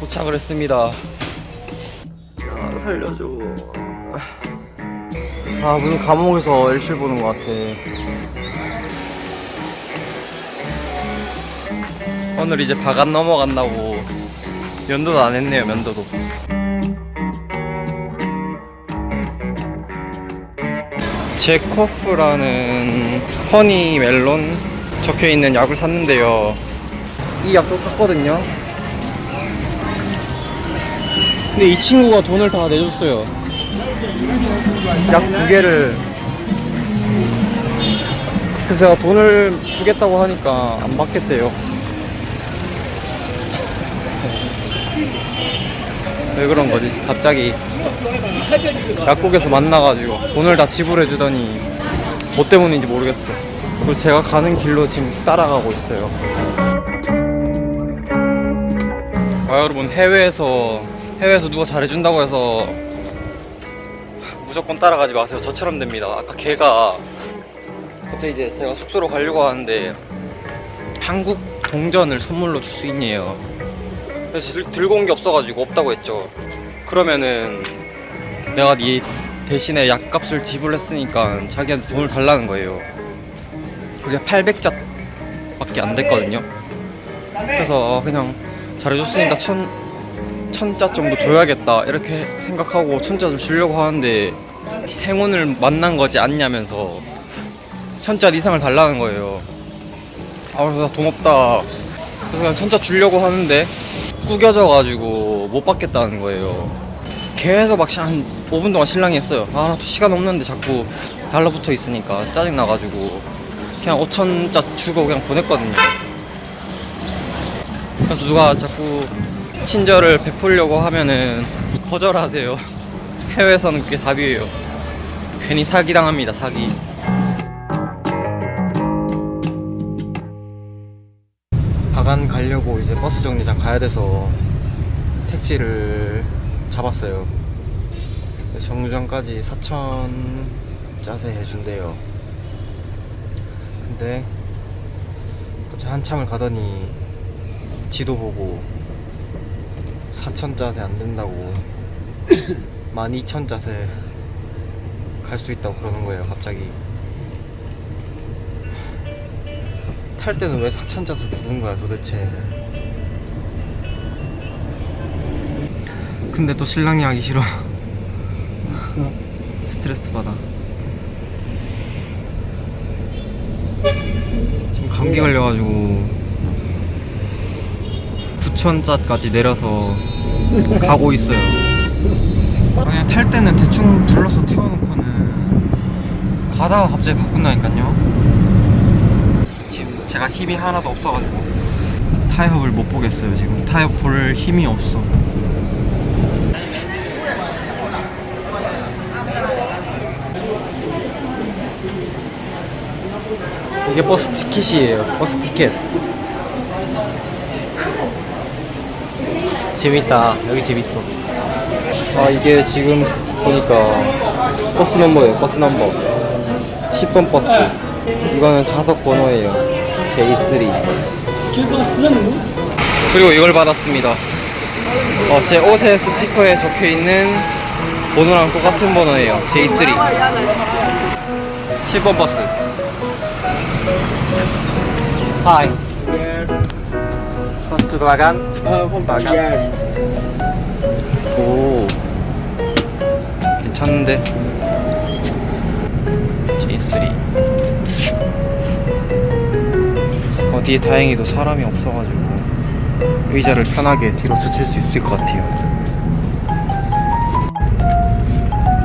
도착을 했습니다. 아, 살려줘. 아 무슨 감옥에서 일출 보는 것 같아. 오늘 이제 바간 넘어간다고 면도도 안 했네요 면도도. 제코프라는 허니 멜론 적혀 있는 약을 샀는데요. 이 약도 샀거든요. 근데 이 친구가 돈을 다 내줬어요. 약 두 개를. 그래서 제가 돈을 주겠다고 하니까 안 받겠대요. 왜 그런 거지? 갑자기 약국에서 만나가지고 돈을 다 지불해 주더니 뭐 때문인지 모르겠어. 그리고 제가 가는 길로 지금 따라가고 있어요. 아 여러분 해외에서 해외에서 누가 잘해준다고 해서 무조건 따라가지 마세요. 저처럼 됩니다. 아까 걔가 그때 이제 제가 숙소로 가려고 하는데 한국 동전을 선물로 줄 수 있니요. 그래서 들, 들고 온 게 없어가지고 없다고 했죠. 그러면은 내가 네 대신에 약값을 지불했으니까 자기한테 돈을 달라는 거예요. 그게 800자밖에 안 됐거든요. 그래서 그냥 잘해줬으니까 천 천자 정도 줘야겠다 이렇게 생각하고 천자를 주려고 하는데 행운을 만난 거지 않냐면서 천자 이상을 달라는 거예요. 아 그래서 나돈 없다. 그래서 그냥 천자 주려고 하는데 구겨져가지고 못 받겠다는 거예요. 계속 막한 5분 동안 신랑이 했어요. 아, 나또 시간 없는데 자꾸 달라붙어 있으니까 짜증나가지고 그냥 5천자 주고 그냥 보냈거든요. 그래서 누가 자꾸 친절을 베풀려고 하면은 거절하세요. 해외에서는 그게 답이에요. 괜히 사기당합니다, 사기. 바간 가려고 이제 버스 정류장 가야 돼서 택시를 잡았어요. 정류장까지 4천 짜세 해준대요. 근데 한참을 가더니 지도 보고 4천 짜세 안 된다고 12,000 짜세 갈 수 있다고 그러는 거예요, 갑자기. 탈 때는 왜 4천 짜세 부른 거야, 도대체. 근데 또 신랑이 하기 싫어. 스트레스 받아. 지금 감기 걸려가지고 부천자까지 내려서 가고 있어요. 그냥 탈 때는 대충 불러서 태워놓고는 가다가 갑자기 바꾼다니까요. 지금 제가 힘이 하나도 없어가지고 타협을 못 보겠어요. 지금 타협 볼 힘이 없어. 이게 버스 티켓이에요. 버스 티켓. 재밌다. 여기 재밌어. 아 이게 지금 보니까 버스 넘버예요. 버스 넘버. 10번 버스. 이거는 좌석 번호예요. J3. 그리고 이걸 받았습니다. 어, 제 옷에 스티커에 적혀 있는 번호랑 똑같은 번호예요. J3. 10번 버스. Hi. Bus to Bagan. Bagan. 오. 괜찮은데. J3. 어디에 다행히도 사람이 없어가지고 의자를 편하게 뒤로 젖힐 수 있을 것 같아요.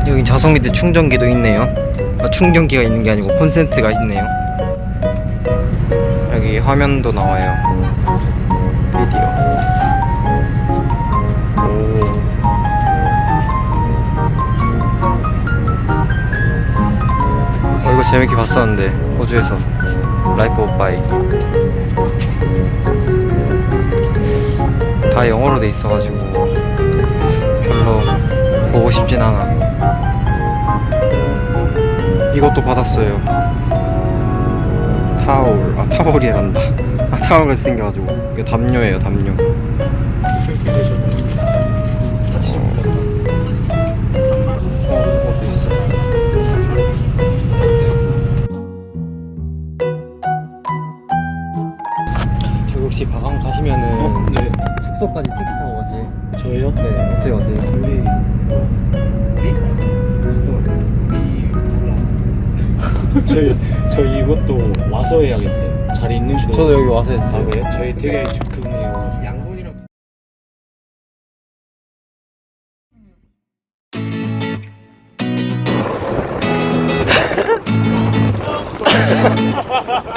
여기 좌석 밑에 충전기도 있네요. 아, 충전기가 있는 게 아니고 콘센트가 있네요. 여기 화면도 나와요. 재밌게 봤었는데 호주에서. 라이프 오브 바이 다 영어로 돼 있어가지고 별로 보고 싶진 않아. 이것도 받았어요. 타올. 아 타올이란다. 아 타올같이 생겨가지고. 이거 담요예요 담요 숙소까지 택시 타고 가지. 저요? 네, 어떻게 가세요? 우리 저희 저희 이것도 와서 해야겠어요. 자리 있는지도. 저도 여기 와서 아 했어요. 그래요? 저희 되게 즉흥해요. 양분이랑